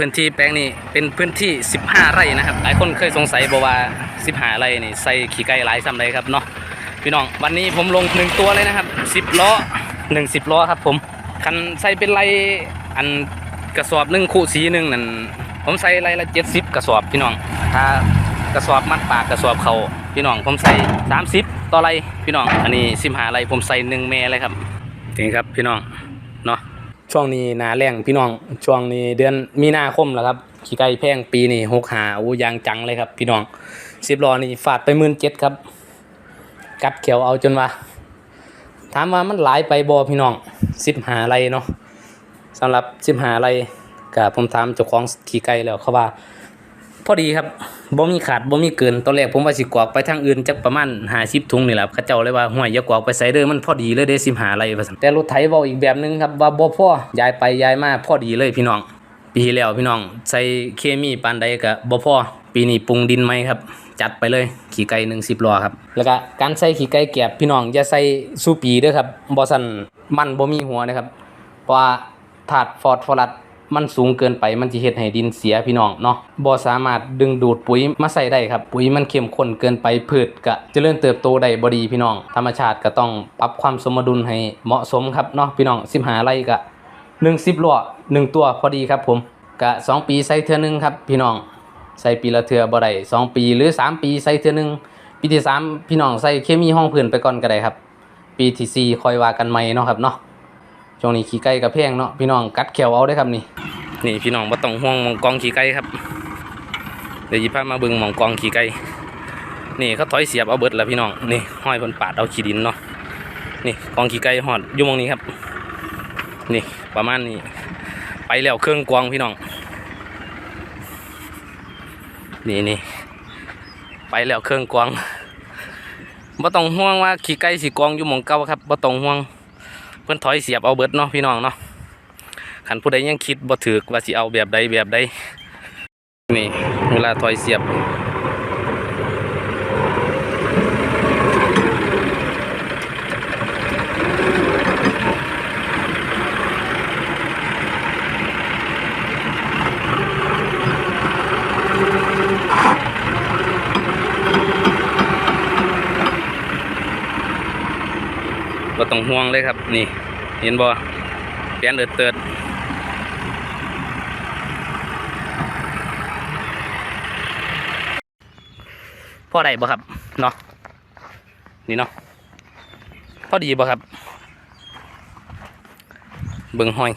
พื้นที่แปลงนี้เป็นพื้นที่ 15 ไร่นะครับ หลายคนเคยสงสัยบอกว่า 15 ไร่นี่ใส่ขี้ไก่หลายซ้ำใดครับเนาะพี่น้องวันนี้ผมลงหนึ่งตัวเลยนะครับ10ล้อหนึ่งสิบล้อครับผมคันใส่เป็นไรอันกระสอบหนึ่งคู่สีหนึ่งนั่นผมใส่ไรละ70กระสอบพี่น้อง ถ้ากระสอบมัดปากกระสอบเขาพี่น้องผมใส่30ต่อไรพี่น้อง อันนี้15ไรผมใส่หนึ่งเมเลยครับนี่ครับพี่น้องเนาะ ช่วงนี้นาแรงพี่น้อง ช่วงนี้เดือนมีนาคมแล้วครับ ขี้ไก่แพงปีนี้หกหาอู้ยางจังเลยครับพี่น้องสิบล้อนี่ฟาดไปหมื่นเจ็ดครับ กัดเขียวเอาจนว่า ถามว่ามันหลายไปบอพี่น้องสิบหาไรเนาะสำหรับสิบหาไรกับผมถามเจ้าของขี่ไก่แล้วเขาว่า พอดีครับบ่มีขาดบ่มีเกินตอนแรกผมว่าสิกวากไปทางอื่นจักประมาณ50ถุงนี่แหละเขาเจ้าเลยว่าห่วยอย่ากวากไปใส่เด้อมันพอดีเลยเด้สิบหาไรว่าซั่นแต่รถไถเว้าอีกแบบนึงครับว่าบ่พ่อย้ายไปย้ายมาพอดีเลยพี่น้อง ปีที่แล้วพี่น้องใส่เคมีปานใดก็บ่พอปีนี้ปรุงดินไหมครับ จัดไปเลยขี้ไก่หนึ่งสิบล้อครับ แล้วก็การใส่ขี้ไก่แกบพี่น้องอย่าใส่สูปีด้อครับบ่ซั่นมันบ่มีหัวนะครับเพราะว่าถาดฟอสฟอรัส มันสูงเกินไปมันจะเฮ็ดให้ดินเสียพี่น้องเนาะบ่สามารถดึงดูดปุ๋ยมาใส่ได้ครับปุ๋ยมันเข้มข้นเกินไปพืชก็เจริญเติบโตได้บ่ดีพี่น้อง ธรรมชาติก็ต้องปรับความสมดุลให้เหมาะสมครับเนาะพี่น้อง15ไร่ก็1 10ล้อ1ตัวพอดีครับผมก็2ปีใส่เทือหนึงครับพี่น้องใส่ปีละเทือบ่ได้สองปีหรือ3ปีใส่เทือหนึงปีที่สามพี่น้องใส่เคมีห้องพื้นไปก่อนก็ได้ครับ ปีที่สี่คอยว่ากันใหม่เนาะครับเนาะ ช่วงนี้ขี้ไก่กับแพงเนาะพี่น้องกัดแขวเอาได้ครับนี่ นี่พี่น้องบ่ต้องห่วงมองกองขี้ไก่ครับ เดี๋ยวยิบพามาบิ่งมองกองขี้ไก่นี่เขาถอยเสียบเอาเบิดแล้วพี่น้องนี่ห้อยเพิ่นปาดเอาขี้ดินเนาะนี่กองขี้ไก่หอดอยู่มองนี้ครับ นี่ประมาณนี้ไปแล้วเครื่องกวางพี่น้อง นี่นี่ไปแล้วเครื่องกวางบ่ต้องห่วงว่าขี้ไก่สิกองอยู่มองเก่าครับบ่ต้องห่วง เพิ่นถอยเสียบเอาเบิดเนาะพี่น้องเนาะขันผู้ใดยังคิดบ่ถือว่าสิเอาแบบใดแบบใดนี่ เวลาถอยเสียบ ก็ต้องห่วงเลยครับ นี่ เห็นบ่เปลี่ยนเอิดเติดพอได้บ่ครับเนาะนี่เนาะพอดีบ่ครับเบิ่งห้อย